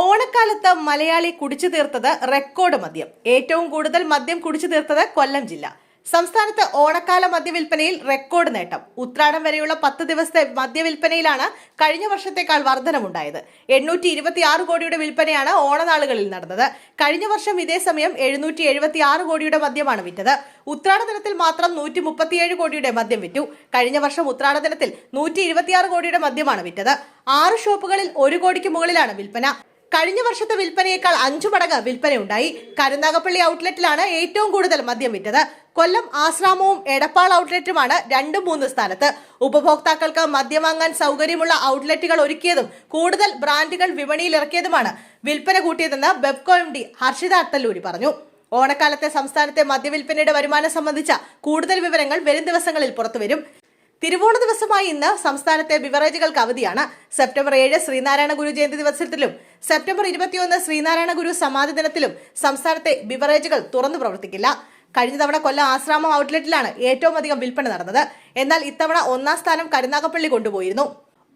ഓണക്കാലത്ത് മലയാളി കുടിച്ചു തീർത്തത് റെക്കോർഡ് മദ്യം. ഏറ്റവും കൂടുതൽ മദ്യം കുടിച്ചു തീർത്തത് കൊല്ലം ജില്ല. സംസ്ഥാനത്ത് ഓണക്കാല മദ്യവിൽപ്പനയിൽ റെക്കോർഡ് നേട്ടം. ഉത്രാടം വരെയുള്ള പത്ത് ദിവസത്തെ മദ്യവിൽപ്പനയിലാണ് കഴിഞ്ഞ വർഷത്തേക്കാൾ വർധനമുണ്ടായത്. എണ്ണൂറ്റി ഇരുപത്തി ആറ് കോടിയുടെ വിൽപ്പനയാണ് ഓണനാളുകളിൽ നടന്നത്. കഴിഞ്ഞ വർഷം ഇതേ സമയം എഴുന്നൂറ്റി എഴുപത്തി ആറ് കോടിയുടെ മദ്യമാണ് വിറ്റത്. ഉത്രാട ദിനത്തിൽ മാത്രം നൂറ്റി മുപ്പത്തിയേഴ് കോടിയുടെ മദ്യം വിറ്റു. കഴിഞ്ഞ വർഷം ഉത്രാട ദിനത്തിൽ നൂറ്റി ഇരുപത്തിയാറ് കോടിയുടെ മദ്യമാണ് വിറ്റത്. ആറ് ഷോപ്പുകളിൽ ഒരു കോടിക്ക് മുകളിലാണ് വിൽപ്പന. കഴിഞ്ഞ വർഷത്തെ വിൽപ്പനയേക്കാൾ അഞ്ചു മടങ്ങ് വിൽപ്പനയുണ്ടായി. കരുനാഗപ്പള്ളി ഔട്ട്ലെറ്റിലാണ് ഏറ്റവും കൂടുതൽ മദ്യം വിറ്റത്. കൊല്ലം ആശ്രാമവും എടപ്പാൾ ഔട്ട്ലെറ്റുമാണ് രണ്ടും മൂന്ന് സ്ഥാനത്ത്. ഉപഭോക്താക്കൾക്ക് മദ്യം വാങ്ങാൻ സൗകര്യമുള്ള ഔട്ട്ലെറ്റുകൾ ഒരുക്കിയതും കൂടുതൽ ബ്രാൻഡുകൾ വിപണിയിൽ ഇറക്കിയതുമാണ് വിൽപ്പന കൂട്ടിയതെന്ന് ബെബ്കോ എം ഡി ഹർഷിത അത്തല്ലൂരി പറഞ്ഞു. ഓണക്കാലത്തെ സംസ്ഥാനത്തെ മദ്യവിൽപ്പനയുടെ വരുമാനം സംബന്ധിച്ച കൂടുതൽ വിവരങ്ങൾ വരും ദിവസങ്ങളിൽ പുറത്തുവരും. തിരുവോണ ദിവസമായി ഇന്ന് സംസ്ഥാനത്തെ ബിവറേജുകൾക്ക് അവധിയാണ്. സെപ്റ്റംബർ ഏഴ് ശ്രീനാരായണ ഗുരു ജയന്തി ദിവസത്തിലും സെപ്റ്റംബർ ഇരുപത്തിയൊന്ന് ശ്രീനാരായണ ഗുരു സമാധി ദിനത്തിലും സംസ്ഥാനത്തെ ബിവറേജുകൾ തുറന്നു പ്രവർത്തിക്കില്ല. കഴിഞ്ഞ തവണ കൊല്ലം ആശ്രാമം ഔട്ട്ലെറ്റിലാണ് ഏറ്റവും അധികം വിൽപ്പന നടന്നത്. എന്നാൽ ഇത്തവണ ഒന്നാം സ്ഥാനം കരുനാഗപ്പള്ളി കൊണ്ടുപോയിരുന്നു.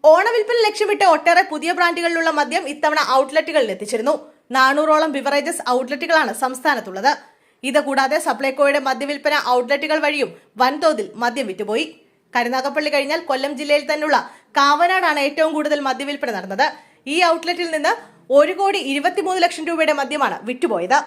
ഓണവിൽപ്പന ലക്ഷ്യമിട്ട് ഒട്ടേറെ പുതിയ ബ്രാൻഡുകളിലുള്ള മദ്യം ഇത്തവണ ഔട്ട്ലെറ്റുകളിൽ എത്തിച്ചിരുന്നു. നാനൂറോളം ബിവറേജസ് ഔട്ട്ലെറ്റുകളാണ് സംസ്ഥാനത്തുള്ളത്. ഇത് കൂടാതെ സപ്ലൈകോയുടെ മദ്യവിൽപ്പന ഔട്ട്ലെറ്റുകൾ വഴിയും വൻതോതിൽ മദ്യം വിറ്റുപോയി. കരുനാഗപ്പള്ളി കഴിഞ്ഞാൽ കൊല്ലം ജില്ലയിൽ തന്നെയുള്ള കാവനാടാണ് ഏറ്റവും കൂടുതൽ മദ്യവിൽപ്പന നടന്നത്. ഈ ഔട്ട്ലെറ്റിൽ നിന്ന് ഒരു കോടി ഇരുപത്തിമൂന്ന് ലക്ഷം രൂപയുടെ മദ്യമാണ് വിറ്റുപോയത്.